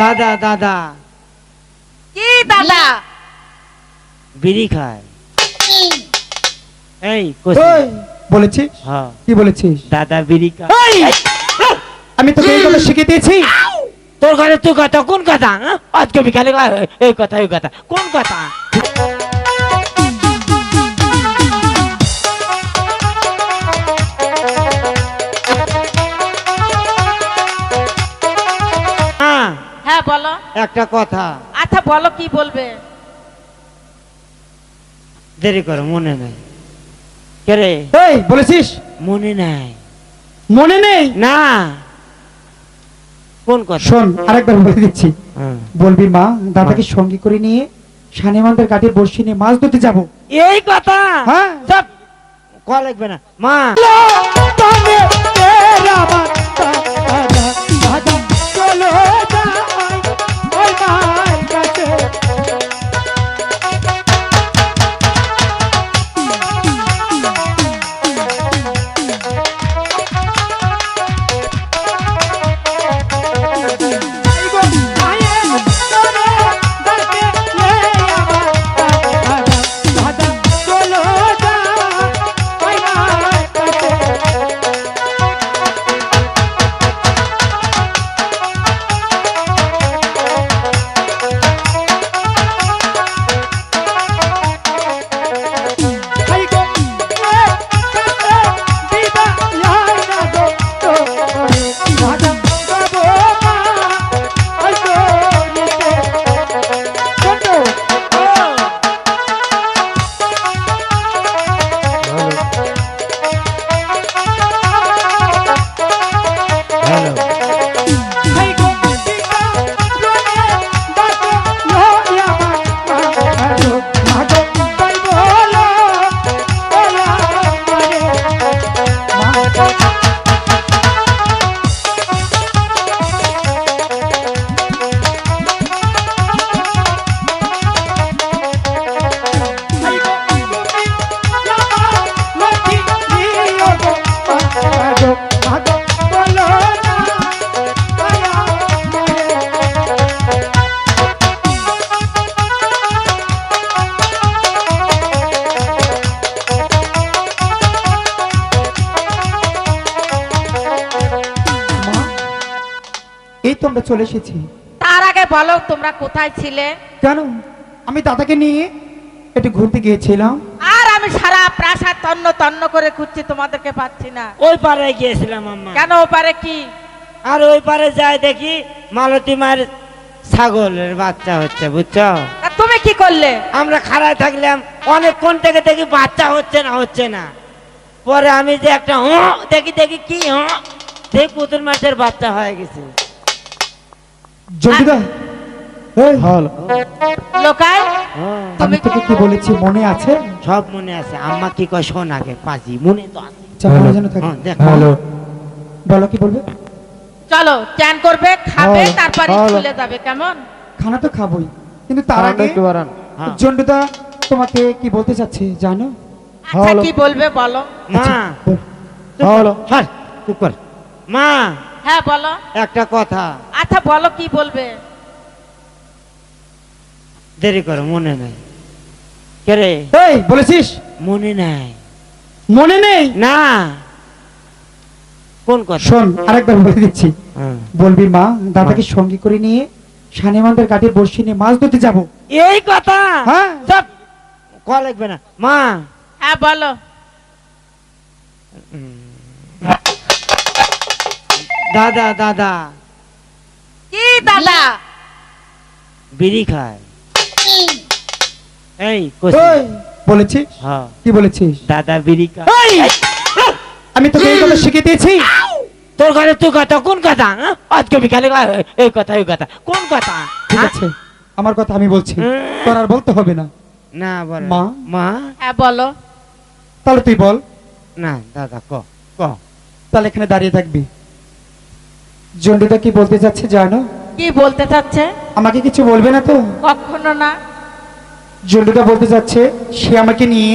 দাদা দাদা। কি দাদা? বিড়ি খায়। এই ওই, বলেছিস? হ্যাঁ। কি বলেছিস? দাদা বিড়ি খায়। এই, আমি তোকে এই কথা শিখিয়ে দিয়েছি। তোর ঘরে তুই কথা কোন কথা? হ্যাঁ? আজকে বিকালে এই কথা ওই কথা। কোন কথা? হ্যাঁ হ্যাঁ বলো। একটা কথা। আচ্ছা বলো কি বলবে? দেরি করো মনে নাই। কে রে? এই বলেছিস? মনে নাই। মনে নেই? না। কোন কথা? শোন আরেকবার বলে দিচ্ছি। হ্যাঁ। বলবি মা দাদাকে সঙ্গী করে নিয়ে শানিমানদের কাঠে বসে নিয়ে মাছ ধরতে যাব। এই কথা? হ্যাঁ। সব কল লাগবে না। মা। এই তো আমরা চলে এসেছি। তার আগে বলো তোমরা কোথায় ছিলে? কেন? আমি দাদাকে নিয়ে একটু ঘুরতে গিয়েছিলাম। আর আমি সারা প্রাসাদ তন্ন তন্ন করে খুঁজছি তোমাদেরকে পাচ্ছি না। ওই পারে গিয়েছিলাম আম্মা। কেন ওপারে কি? আর ওই পারে যাই দেখি মালতী মায়ের ছাগলের বাচ্চা হচ্ছে বুঝছ? তা তুমি কি করলে? আমরা খাড়ায় থাকলাম অনেকক্ষণ থেকে দেখি বাচ্চা হচ্ছে না হচ্ছে না। পরে আমি যে একটা হ দেখি দেখি কি হ সেই পুতুল মাছের বাচ্চা হয়ে গেছে। জন্ডিদা এই, লোকাই হ্যাঁ, আমি তোকে কি বলেছি মনে আছে? সব মনে আছে। আম্মা কি কয় শোন আগে পাজি মনে তো আছে। আচ্ছা, যেন থাকে। হ্যাঁ, বলো কি বলবে? চলো চান করবে খাবে তারপরে হ্যালো। যাবে কেমন? খানা তো খাবোই। কিন্তু তার আগে হ্যাঁ। জন্ডুদা তোমাকে কি বলতে চাচ্ছে জানো? আচ্ছা কি বলবে বলো। মা। আচ্ছা, বল। চুপ কর। মা। হ্যাঁ বলো। একটা কথা। আচ্ছা বলো কি বলবে? দেরি করো মনে নাই। কে রে? এই বলেছিস? মনে নাই। মনে নেই? না। কোন কথা? শোন আরেকবার বলে দিচ্ছি। হ্যাঁ। বলবি মা দাদাকে সঙ্গী করে নিয়ে শানিমানদের কাঠে বসে নিয়ে মাছ ধরতে যাব। এই কথা? হ্যাঁ। সব কল লাগবে না। মা। হ্যাঁ বলো। দাদা দাদা। দাদা। বিড়ি খায়। এই ওই, বলেছিস? হ্যাঁ। কি বলেছিস? দাদা বিড়ি খায়। এই, আমি তোকে এই কথা শিখিয়ে দিয়েছি। তোর ঘরে তুই কথা কোন কথা? হ্যাঁ? আজকে বিকালে এই কথা এই কথা। কোন কথা? ঠিক হ্যাঁ? আছে আমার কথা আমি বলছি। তোর আর বলতে হবে না। না বল। মা? মা? হ্যাঁ বলো। তাহলে তুই বল। না দাদা ক? ক? তাহলে এখানে দাঁড়িয়ে থাকবি। জন্ডিদা কি বলতে চাচ্ছে জানো? কি বলতে চাচ্ছে? আমাকে কিছু বলবে না তো? কখনো না। জন্ডিদা বলতে চাচ্ছে সে আমাকে নিয়ে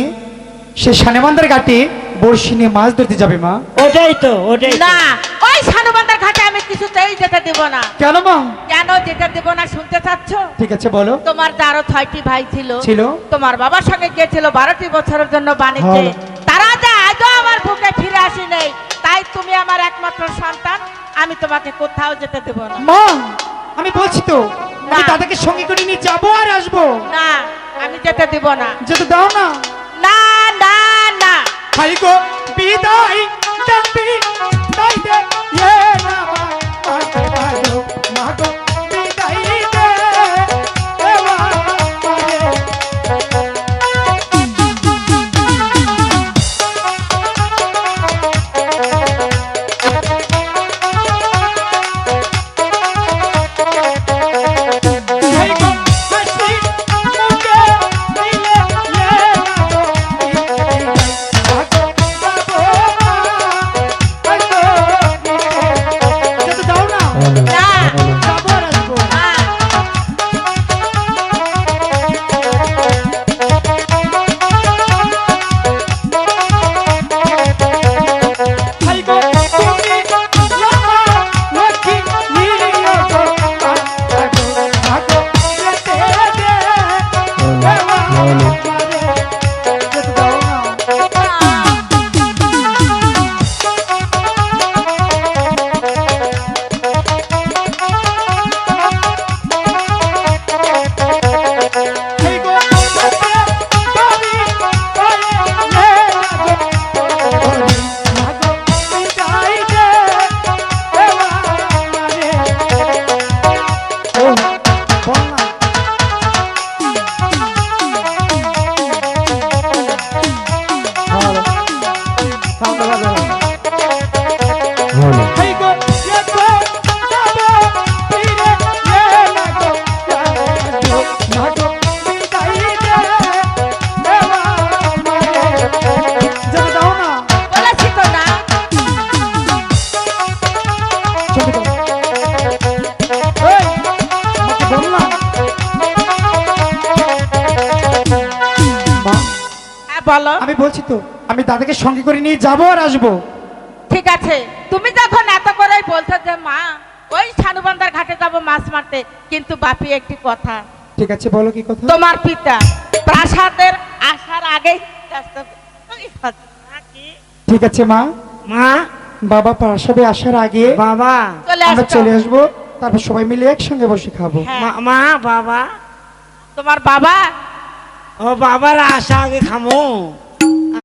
সে শানেমানদের ঘাটে বড়শি নিয়ে মাছ ধরতে যাবে মা। ওটাই তো ওটাই না ওই সানুবান্দার ঘাটে আমি কিছুতেই যেতে দেব না। কেন মা? কেন যেতে দেব না শুনতে চাচ্ছ? ঠিক আছে বলো। তোমার তো আরও ছয়টি ভাই ছিল। ছিল? তোমার বাবার সঙ্গে গিয়েছিল বারোটি বছরের জন্য বাণিজ্যে। হ্যাঁ। তারা যে আজও আমার বুকে ফিরে আসি নেই তাই তুমি আমার একমাত্র সন্তান। আমি তোমাকে কোথাও যেতে দেব না। মা আমি বলছি তো আমি। দাদাকে সঙ্গে করে নিয়ে যাব আর আসব? না আমি যেতে দেব না। যেতে দাও না। না না না। হাই গো বিদায়। হ্যাঁ বলো। আমি বলছি তো আমি দাদাকে সঙ্গে করে নিয়ে যাব আর আসব। ঠিক আছে। তুমি যখন এত করেই বলছো যে মা ওই সানুবান্দার ঘাটে যাব মাছ মারতে কিন্তু বাপি একটি কথা। ঠিক আছে বলো কি কথা? তোমার পিতা প্রাসাদের আসার আগেই ঠিক আছে মা। মা। বাবা প্রাসাদে আসার আগে বাবা। চলে আমরা চলে আসব তারপর সবাই মিলে একসঙ্গে বসে খাব। হ্যাঁ। মা- মা বাবা। তোমার বাবা? ও বাবার আশা আগে খামো।